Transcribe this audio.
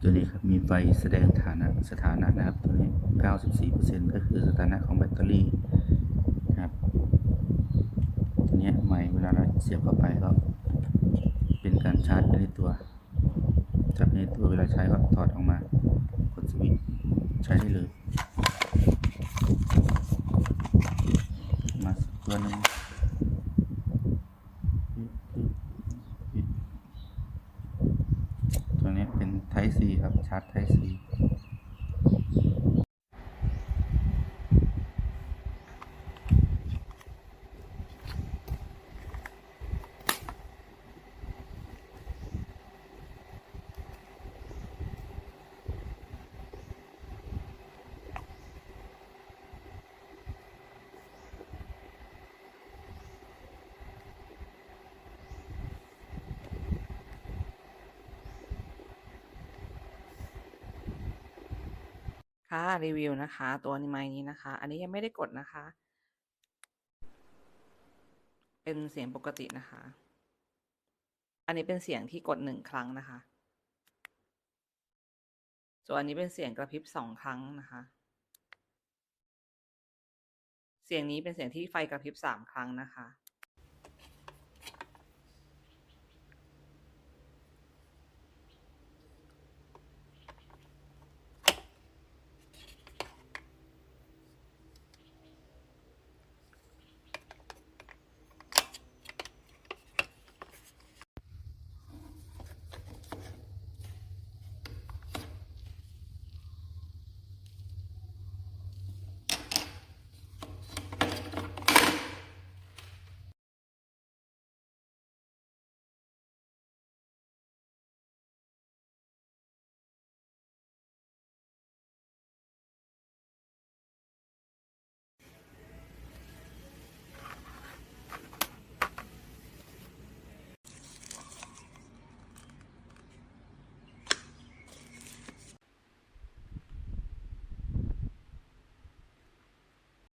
ตัวนี้ครับมีไฟแสดงฐานะสถานะนะครับ ตัวนี้ 94%ก็คือสถานะของแบตเตอรี่นะครับตัวนี้ใหม่เวลาเราเสียบเข้าไปก็เป็นการชาร์จไปในตัวจับในตัวเวลาใช้ก็ถอดออกมากดสวิตช์ใช้ได้เลยมาตัวหนึ่งตัวนี้เป็น Type C ครับชาร์จ Type C ค่ะรีวิวนะคะ ตัวไม้นี้นะคะ อันนี้ยังไม่ได้กดนะคะ เป็นเสียงปกตินะคะ อันนี้เป็นเสียงที่กดหนึ่งครั้งนะคะ ส่วนอันนี้เป็นเสียงกระพริบสองครั้งนะคะ เสียงนี้เป็นเสียงที่ไฟกระพริบสามครั้งนะคะ